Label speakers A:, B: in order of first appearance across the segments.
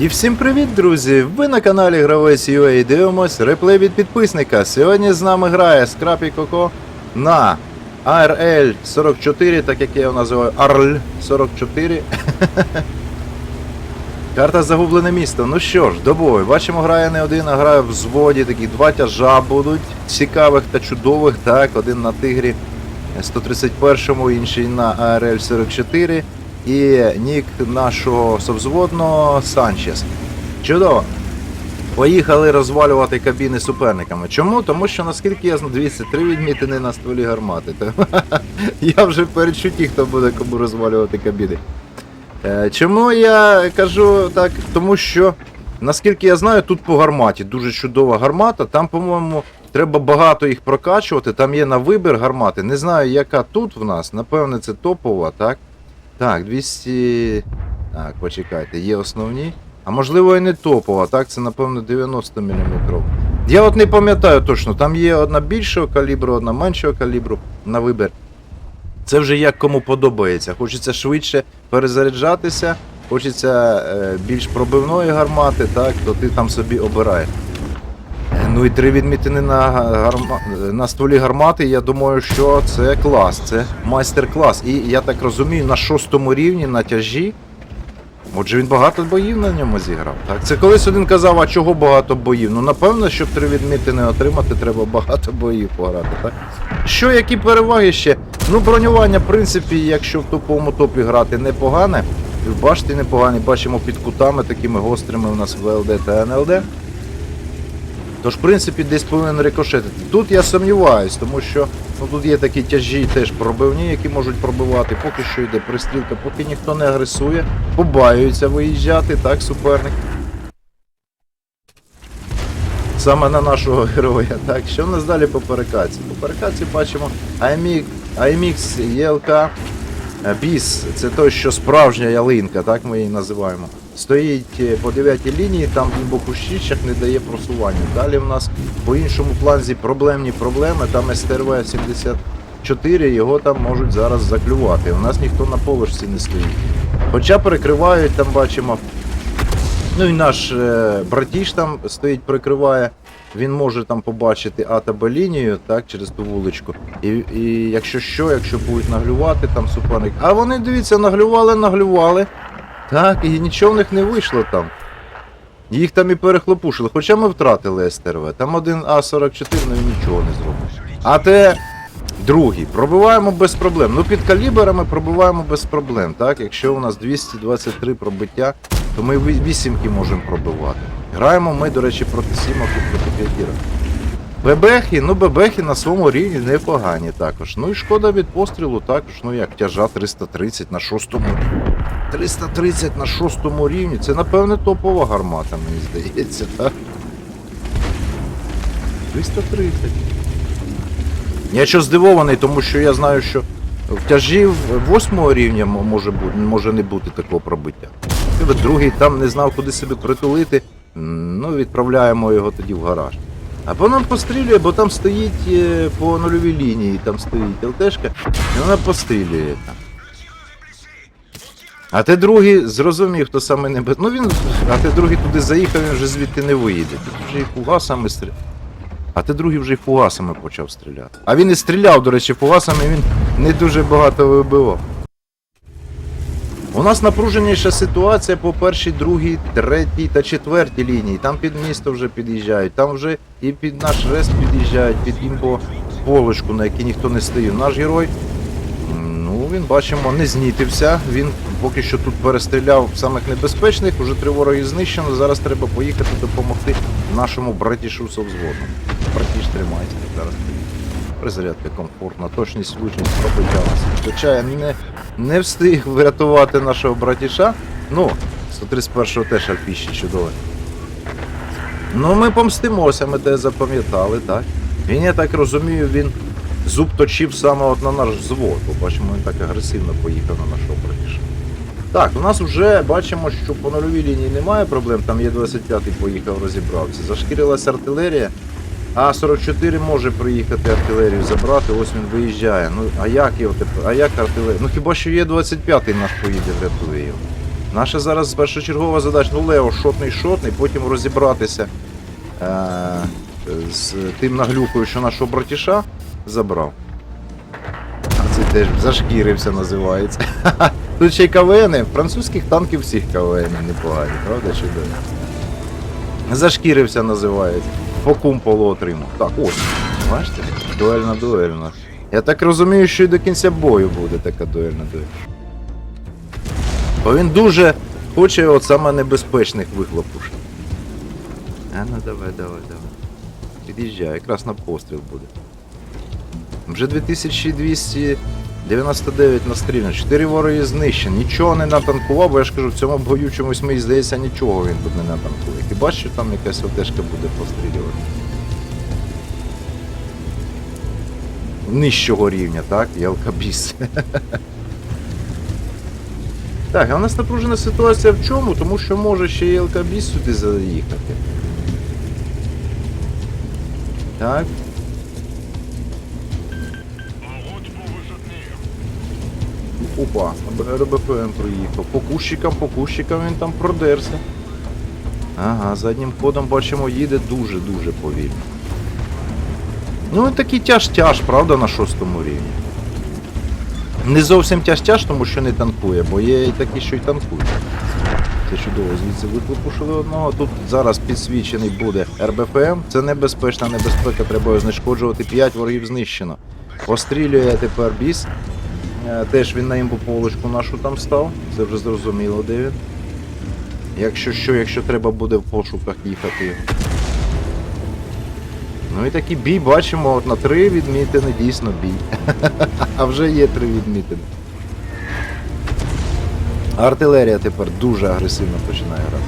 A: І всім привіт, друзі! Ви на каналі Гравець UA і дивимось реплей від підписника. Сьогодні з нами грає Скрапі Коко на ARL 44, так як я його називаю ARL 44. Карта Загублене місто. Ну що ж, до бою. Бачимо, грає не один, а грає в зводі. Такі два тяжа будуть. Цікавих та чудових. Так, один на тигрі 131-му, інший на ARL 44. І нік нашого совзводного Санчес. Чудово. Поїхали розвалювати кабіни суперниками. Чому? Тому що наскільки я знаю, 203 відмітини на стволі гармати. Я вже в передчутті, хто буде кому розвалювати кабіни. Е, Чому я кажу так? Тому що, наскільки я знаю, тут по гарматі дуже чудова гармата. Там, по-моєму, треба багато їх прокачувати. Там є на вибір гармати. Не знаю, яка тут в нас. Напевне, це топова, так? Так, 200. Так, почекайте, є основні. А можливо і не топова, так? Це, напевно, 90 мм. Я от не пам'ятаю точно, там є одна більшого калібру, одна меншого калібру на вибір. Це вже як кому подобається. Хочеться швидше перезаряджатися, хочеться е, більш пробивної гармати, так, то ти там собі обираєш. Ну і три відмітини на, гарма... на стволі гармати, я думаю, що це клас, це майстер-клас. І я так розумію, на шостому рівні на тяжі. Отже, він багато боїв на ньому зіграв. Так? Це колись один казав, а чого багато боїв? Ну, напевно, щоб три відмітини отримати, треба багато боїв пограти, так? Що, які переваги ще? Ну, бронювання, в принципі, якщо в топовому топі грати непогане, в непогані, бачимо під кутами такими гострими у нас ВЛД та НЛД. Тож, в принципі, десь повинен рикошетити. Тут я сумніваюсь, тому що ну, тут є такі тяжі теж пробивні, які можуть пробивати. Поки що йде пристрілка, поки ніхто не агресує, побаюється виїжджати, так, суперник. Саме на нашого героя. Так, що в нас далі по перекаці? По перекаці бачимо IMX, ELK Біс, це той, що справжня ялинка, так ми її називаємо. Стоїть е, по 9 лінії, там він по кущищах не дає просування. Далі в нас по іншому фланзі проблемні проблеми, там СТРВ 74, його там можуть зараз заклювати. У нас ніхто на поверсі не стоїть. Хоча перекривають, там бачимо. Ну і наш е, братіш там стоїть, прикриває. Він може там побачити А та Б лінію, так, через ту вуличку. І, і якщо що, якщо будуть наглювати там суперник. А вони, дивіться, наглювали, наглювали. Так, і нічого в них не вийшло там. Їх там і перехлопушили. Хоча ми втратили СТРВ. Там один А44, ну він нічого не зробив. А те другий. Пробиваємо без проблем. Ну під калібрами пробиваємо без проблем. Так, якщо у нас 223 пробиття, то ми ві- вісімки можемо пробивати. Граємо ми, до речі, проти сімок і проти п'ятірок. Бебехи, ну бебехи на своєму рівні непогані також. Ну і шкода від пострілу також, ну як тяжа 330 на шостому. 330 на шостому рівні. Це напевне топова гармата, мені здається, так? 330. Я що здивований, тому що я знаю, що в тяжі восьмого рівня може може не бути такого пробиття. Другий там не знав, куди себе притулити. Ну, відправляємо його тоді в гараж. А по нам пострілює, бо там стоїть е, по нульовій лінії, там стоїть ЛТшка, і вона пострілює там. А те другий зрозумів, хто саме не без. Ну він. А те другий туди заїхав, він вже звідти не виїде. Тут вже і фугасами стріляє. А те другий вже й фугасами почав стріляти. А він і стріляв, до речі, фугасами він не дуже багато вибивав. У нас напруженіша ситуація по першій, другій, третій та четвертій лінії. Там під місто вже під'їжджають, там вже і під наш рест під'їжджають, під імбо полочку, на якій ніхто не стоїть. Наш герой, він бачимо, не знітився. Він поки що тут перестріляв самих небезпечних, уже три вороги знищено. Зараз треба поїхати допомогти нашому братішу совзводному. Братіш тримається зараз. Перезарядка комфортна, точність, влучність пробиття. Хоча не, не встиг врятувати нашого братіша. Ну, 131-го теж альпіщі чудовий. Ну, ми помстимося, ми те запам'ятали, так. Він, я так розумію, він зуб точив саме от на наш взвод. Бо бачимо, він так агресивно поїхав на нашого братіша. Так, у нас вже бачимо, що по нульовій лінії немає проблем, там є 25-й поїхав, розібрався. Зашкірилася артилерія. А 44 може приїхати артилерію забрати, ось він виїжджає. Ну а як його тепер? А як артилерія? Ну хіба що є 25-й наш поїде, врятує його. Наша зараз першочергова задача, ну Лео, шотний, шотний, потім розібратися е- з тим наглюкою, що нашого братіша забрав. А це теж зашкірився називається. Тут ще й КВН, французьких танків всіх КВН непогані, правда чи де? Зашкірився називається. По кумполу отримав. Так, ось. Бачите? Дуельна дуельна. Я так розумію, що і до кінця бою буде така дуельна дуель. Бо він дуже хоче от саме небезпечних вихлопушок. А ну давай, давай, давай. Під'їжджай, якраз на постріл буде. Вже 2299 настріляно, 4 вороги знищені, нічого не натанкував, бо я ж кажу, в цьому бою чомусь мені здається, нічого він тут не натанкує. Хіба що там якась отешка буде пострілювати? Нижчого рівня, так? Ялкабіс. Так, а у нас напружена ситуація в чому? Тому що може ще і ЛКБіс сюди заїхати. Так. Опа, РБФМ проїхав. По кущикам, по кущикам він там продерся. Ага, заднім ходом бачимо, їде дуже-дуже повільно. Ну такий тяж-тяж, правда, на шостому рівні. Не зовсім тяж-тяж, тому що не танкує, бо є і такі, що й танкують. Це чудово, звідси виклопушили одного. Тут зараз підсвічений буде РБФМ. Це небезпечна небезпека, треба його знешкоджувати. 5 ворогів знищено. Пострілює тепер біс. Е, Теж він на імбу полочку нашу там став. Це вже зрозуміло, де він. Якщо що, якщо треба буде в пошуках їхати. Ну і такий бій бачимо, от на три відмітини дійсно бій. А вже є три відмітини. Артилерія тепер дуже агресивно починає грати.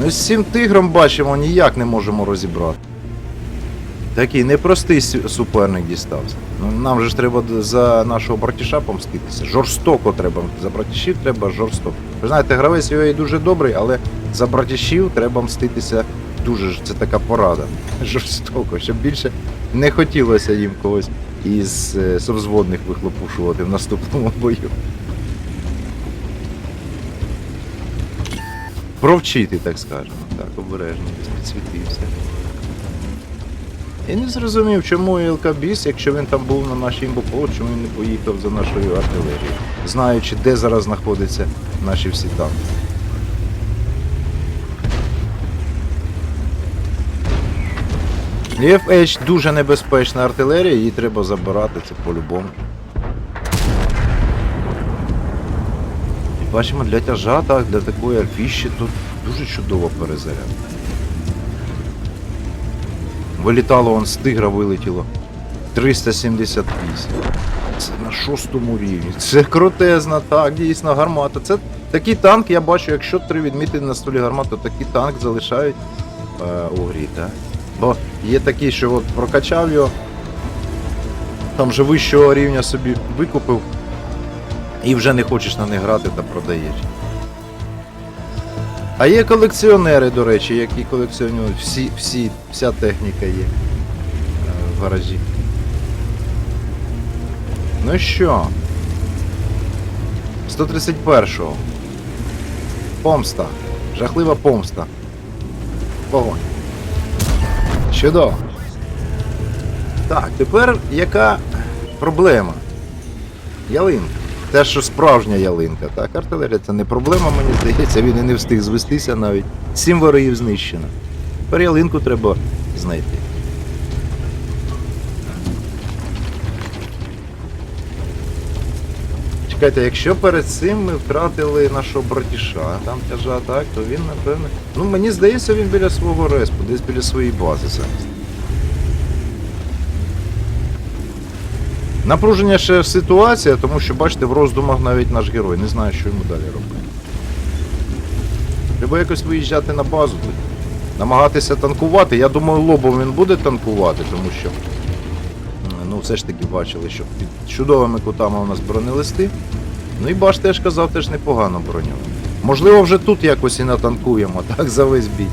A: Ну і з цим тигром бачимо, ніяк не можемо розібрати. Такий непростий суперник дістався. Ну, нам же ж треба за нашого братіша помститися. Жорстоко треба. За братішів треба жорстоко. Ви знаєте, гравець і дуже добрий, але за братішів треба мститися дуже. Це така порада. Жорстоко, щоб більше не хотілося їм когось із е, совзводних вихлопушувати в наступному бою. Провчити, так скажемо. Так, обережно, підсвітився. Я не зрозумів, чому ІЛК Біс, якщо він там був на нашій імбополу, чому він не поїхав за нашою артилерією, знаючи, де зараз знаходяться наші всі танки. FH дуже небезпечна артилерія, її треба забирати, це по-любому. І бачимо, для тяжа, так, для такої альфіщі тут дуже чудово перезаряд. Вилітало он з тигра вилетіло. 378. Це на шостому рівні. Це крутезна, так, дійсно, гармата. Це такий танк, я бачу, якщо три відмітини на столі гармат, то такий танк залишають е, у грі, так? Бо є такі, що от прокачав його, там вже вищого рівня собі викупив, і вже не хочеш на них грати та продаєш. А є колекціонери, до речі, які колекціонують всі, всі, вся техніка є е, в гаражі. Ну що? 131-го. Помста. Жахлива помста. Погонь. Чудово. Так, тепер яка проблема? Ялинка. Те, що справжня ялинка. Так, артилерія це не проблема, мені здається, він і не встиг звестися навіть. Сім ворогів знищено. Тепер ялинку треба знайти. Чекайте, якщо перед цим ми втратили нашого братіша, там тяжа, так, то він, напевно. Ну, мені здається, він біля свого респу, десь біля своєї бази зараз. Напруження ще ситуація, тому що, бачите, в роздумах навіть наш герой не знає, що йому далі робити. Треба якось виїжджати на базу. Намагатися танкувати. Я думаю, лобом він буде танкувати, тому що. Ну, все ж таки бачили, що під чудовими кутами у нас бронелисти. Ну і баш теж казав, теж непогано броню. Можливо, вже тут якось і натанкуємо, так, за весь бій.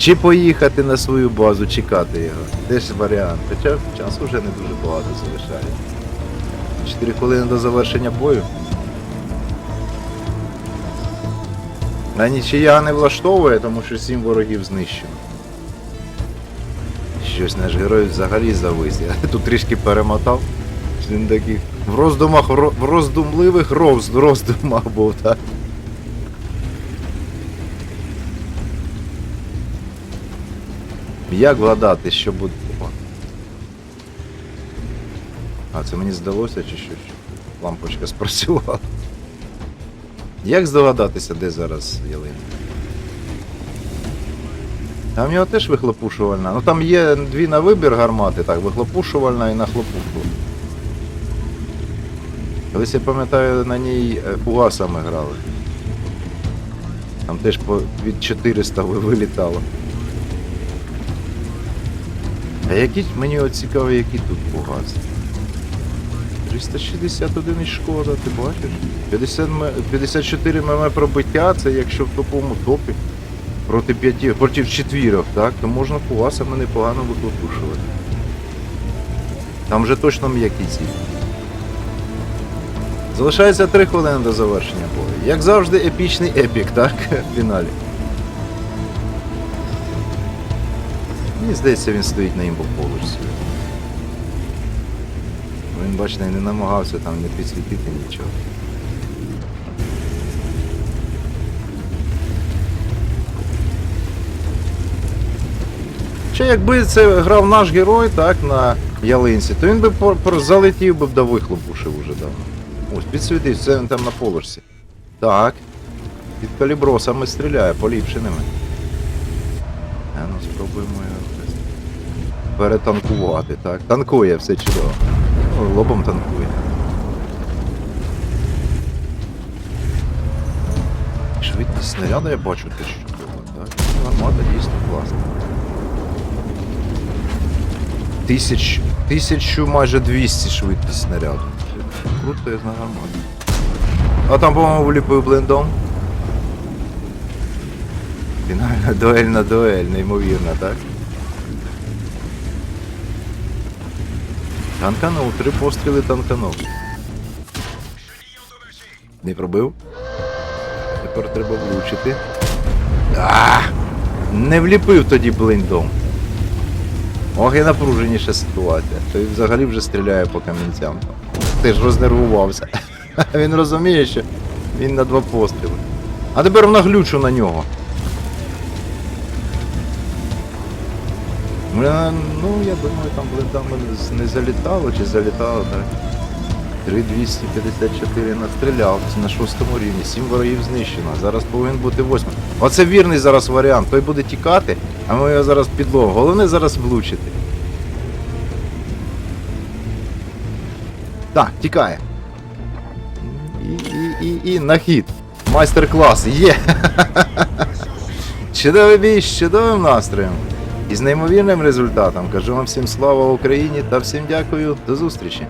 A: Чи поїхати на свою базу, чекати його. Теж варіант. Хоча часу вже не дуже багато залишає. 4 хвилини до завершення бою. А нічия не влаштовує, тому що 7 ворогів знищено. Щось наш герой взагалі завис. Я тут трішки перемотав. Він такий в роздумах, в роздумливих роз, роздумах був, так. Як вгадати, що буде. Опа. А, це мені здалося чи що? Лампочка спрацювала. Як здогадатися, де зараз ялинка? Там в нього теж вихлопушувальна. Ну там є дві на вибір гармати, так, вихлопушувальна і на хлопушку. Колись я пам'ятаю, на ній е, фугасами грали. Там теж від 400 вилітало. А які мені от цікаво, які тут фугаси. 361 і шкода, ти бачиш? 50 54 мм пробиття, це якщо в топовому топі проти п'яти, проти четвірок, так, то можна фугасами непогано виклопушувати. Там вже точно м'які ці. Залишається 3 хвилини до завершення бою. Як завжди, епічний епік, так? В фіналі. Мені здається, він стоїть на імбополочці. Він, бачите, не намагався там не підсвітити нічого. Ще якби це грав наш герой, так, на ялинці, то він би залетів би до вихлопушив уже давно. Ось, підсвітив, це він там на положці. Так. Під калібросами стріляє, поліпшеними. А ну спробуємо його якось перетанкувати, так. Танкує все чудово. Ну, лобом танкує. Швидкість снаряду я бачу теж чудово, так. Ну, Гармата дійсно класна. Тисяч, тисячу майже 200 швидкість снаряду. Круто, як на гарматі. А там, по-моєму, вліпив блиндом. Фінальна дуель на дуель, неймовірно, так? Танканув, три постріли танканув. Не пробив? Тепер треба влучити. А! Не вліпив тоді блиндом. Ох, і напруженіша ситуація. Той взагалі вже стріляє по камінцям. Ти ж рознервувався. Він розуміє, що він на два постріли. А тепер наглючу на нього. Ну, я думаю, там блиндами не залітало чи залітало, так. 3254 настріляв на шостому рівні, 7 ворогів знищено. Зараз повинен бути восьмий. Оце вірний зараз варіант. Той буде тікати, а ми його зараз підловимо. Головне зараз влучити. Так, тікає. І, і, і, і на хід. Майстер-клас. Є! Чудовий бій з чудовим настроєм. І з неймовірним результатом. Кажу вам всім слава Україні та всім дякую. До зустрічі.